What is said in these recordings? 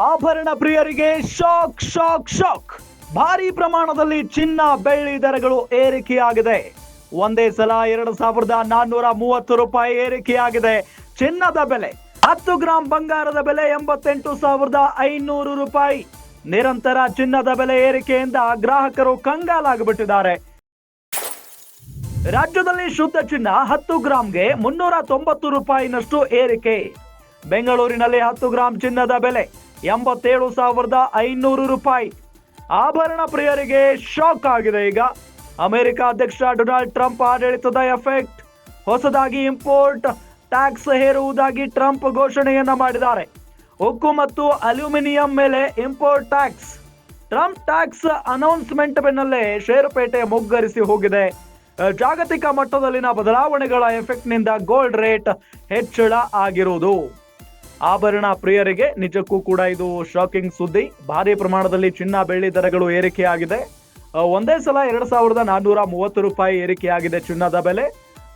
ಆಭರಣ ಪ್ರಿಯರಿಗೆ shock shock shock. ಭಾರಿ ಪ್ರಮಾಣದಲ್ಲಿ ಚಿನ್ನ, ಬೆಳ್ಳಿ ದರಗಳು ಏರಿಕೆಯಾಗಿದೆ. ಒಂದೇ ಸಲ ಎರಡು ಸಾವಿರದ ನಾನ್ನೂರ ಮೂವತ್ತು ರೂಪಾಯಿ ಏರಿಕೆಯಾಗಿದೆ. ಚಿನ್ನದ ಬೆಲೆ ಹತ್ತು ಗ್ರಾಂ ಬಂಗಾರದ ಬೆಲೆ ಎಂಬತ್ತೆಂಟು ಸಾವಿರದ ಐನೂರು ರೂಪಾಯಿ. ನಿರಂತರ ಚಿನ್ನದ ಬೆಲೆ ಏರಿಕೆಯಿಂದ ಗ್ರಾಹಕರು ಕಂಗಾಲಾಗಿಬಿಟ್ಟಿದ್ದಾರೆ. ರಾಜ್ಯದಲ್ಲಿ ಶುದ್ಧ ಚಿನ್ನ ಹತ್ತು ಗ್ರಾಂಗೆ ಮುನ್ನೂರ ತೊಂಬತ್ತು ರೂಪಾಯಿನಷ್ಟು ಏರಿಕೆ. ಬೆಂಗಳೂರಿನಲ್ಲಿ ಹತ್ತು ಗ್ರಾಂ ಚಿನ್ನದ ಬೆಲೆ ಎಂಬತ್ತೇಳು ಸಾವಿರದ ಐನೂರು ರೂಪಾಯಿ. ಆಭರಣ ಪ್ರಿಯರಿಗೆ ಶಾಕ್ ಆಗಿದೆ ಈಗ. ಅಮೆರಿಕ ಅಧ್ಯಕ್ಷ ಡೊನಾಲ್ಡ್ ಟ್ರಂಪ್ ಆಡಳಿತದ ಎಫೆಕ್ಟ್. ಹೊಸದಾಗಿ ಇಂಪೋರ್ಟ್ ಟ್ಯಾಕ್ಸ್ ಹೇರುವುದಾಗಿ ಟ್ರಂಪ್ ಘೋಷಣೆಯನ್ನ ಮಾಡಿದ್ದಾರೆ. ಉಕ್ಕು ಮತ್ತು ಅಲ್ಯೂಮಿನಿಯಂ ಮೇಲೆ import tax. Trump tax announcement ಬೆನ್ನಲ್ಲೇ ಷೇರುಪೇಟೆ ಮುಗ್ಗರಿಸಿ ಹೋಗಿದೆ. ಜಾಗತಿಕ ಮಟ್ಟದಲ್ಲಿನ ಬದಲಾವಣೆಗಳ ಎಫೆಕ್ಟ್ನಿಂದ ಗೋಲ್ಡ್ ರೇಟ್ ಹೆಚ್ಚಳ ಆಗಿರುವುದು. ಆಭರಣ ಪ್ರಿಯರಿಗೆ ನಿಜಕ್ಕೂ ಕೂಡ ಇದು ಶಾಕಿಂಗ್ ಸುದ್ದಿ. ಭಾರಿ ಪ್ರಮಾಣದಲ್ಲಿ ಚಿನ್ನ ಬೆಳ್ಳಿ ದರಗಳು ಏರಿಕೆಯಾಗಿದೆ. ಒಂದೇ ಸಲ ಎರಡು ಸಾವಿರದ ನಾನ್ನೂರ ಮೂವತ್ತು ರೂಪಾಯಿ ಏರಿಕೆಯಾಗಿದೆ ಚಿನ್ನದ ಬೆಲೆ.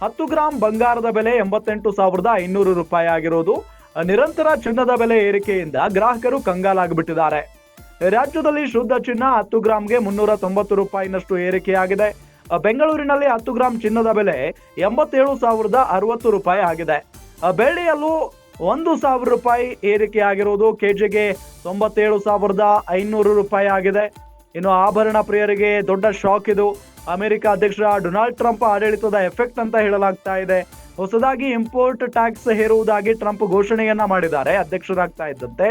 ಹತ್ತು ಗ್ರಾಂ ಬಂಗಾರದ ಬೆಲೆ ಎಂಬತ್ತೆಂಟು ಸಾವಿರದ ಐನೂರು ರೂಪಾಯಿ ಆಗಿರೋದು. ನಿರಂತರ ಚಿನ್ನದ ಬೆಲೆ ಏರಿಕೆಯಿಂದ ಗ್ರಾಹಕರು ಕಂಗಾಲಾಗಿಬಿಟ್ಟಿದ್ದಾರೆ. ರಾಜ್ಯದಲ್ಲಿ ಶುದ್ಧ ಚಿನ್ನ ಹತ್ತು ಗ್ರಾಂಗೆ ಮುನ್ನೂರ ತೊಂಬತ್ತು ರೂಪಾಯಿನಷ್ಟು ಏರಿಕೆಯಾಗಿದೆ. ಬೆಂಗಳೂರಿನಲ್ಲಿ ಹತ್ತು ಗ್ರಾಂ ಚಿನ್ನದ ಬೆಲೆ ಎಂಬತ್ತೇಳು ಸಾವಿರದ ಅರವತ್ತು ರೂಪಾಯಿ ಆಗಿದೆ. ಬೆಳ್ಳಿಯಲ್ಲೂ ಒಂದು ಸಾವಿರ ರೂಪಾಯಿ ಏರಿಕೆ ಆಗಿರುವುದು ಕೆಜಿಗೆ ತೊಂಬತ್ತೇಳು ಸಾವಿರದ ಐನೂರು ರೂಪಾಯಿ ಆಗಿದೆ. ಇನ್ನು ಆಭರಣ ಪ್ರಿಯರಿಗೆ ದೊಡ್ಡ ಶಾಕ್ ಇದು. ಅಮೆರಿಕ ಅಧ್ಯಕ್ಷ ಡೊನಾಲ್ಡ್ ಟ್ರಂಪ್ ಆಡಳಿತದ ಎಫೆಕ್ಟ್ ಅಂತ ಹೇಳಲಾಗ್ತಾ ಇದೆ. ಹೊಸದಾಗಿ ಇಂಪೋರ್ಟ್ ಟ್ಯಾಕ್ಸ್ ಹೇರುವುದಾಗಿ ಟ್ರಂಪ್ ಘೋಷಣೆಯನ್ನ ಮಾಡಿದ್ದಾರೆ. ಅಧ್ಯಕ್ಷರಾಗ್ತಾ ಇದ್ದಂತೆ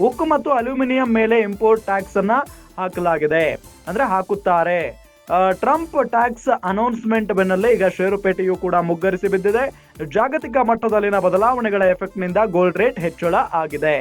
ಉಕ್ಕು ಮತ್ತು ಅಲ್ಯೂಮಿನಿಯಂ ಮೇಲೆ ಇಂಪೋರ್ಟ್ ಟ್ಯಾಕ್ಸ್ ಅನ್ನ ಹಾಕಲಾಗಿದೆ. ಅಂದ್ರೆ ಹಾಕುತ್ತಾರೆ. ಟ್ರಂಪ್ ಟ್ಯಾಕ್ಸ್ ಅನೌನ್ಸ್ಮೆಂಟ್ ಬೆನ್ನಲ್ಲೇ ಈಗ ಷೇರುಪೇಟೆಯು ಕೂಡ ಮುಗ್ಗರಿಸಿ ಬಿದ್ದಿದೆ. ಜಾಗತಿಕ ಮಟ್ಟದಲ್ಲಿನ ಬದಲಾವಣೆಗಳ ಎಫೆಕ್ಟ್ನಿಂದ ಗೋಲ್ಡ್ ರೇಟ್ ಹೆಚ್ಚಳ ಆಗಿದೆ.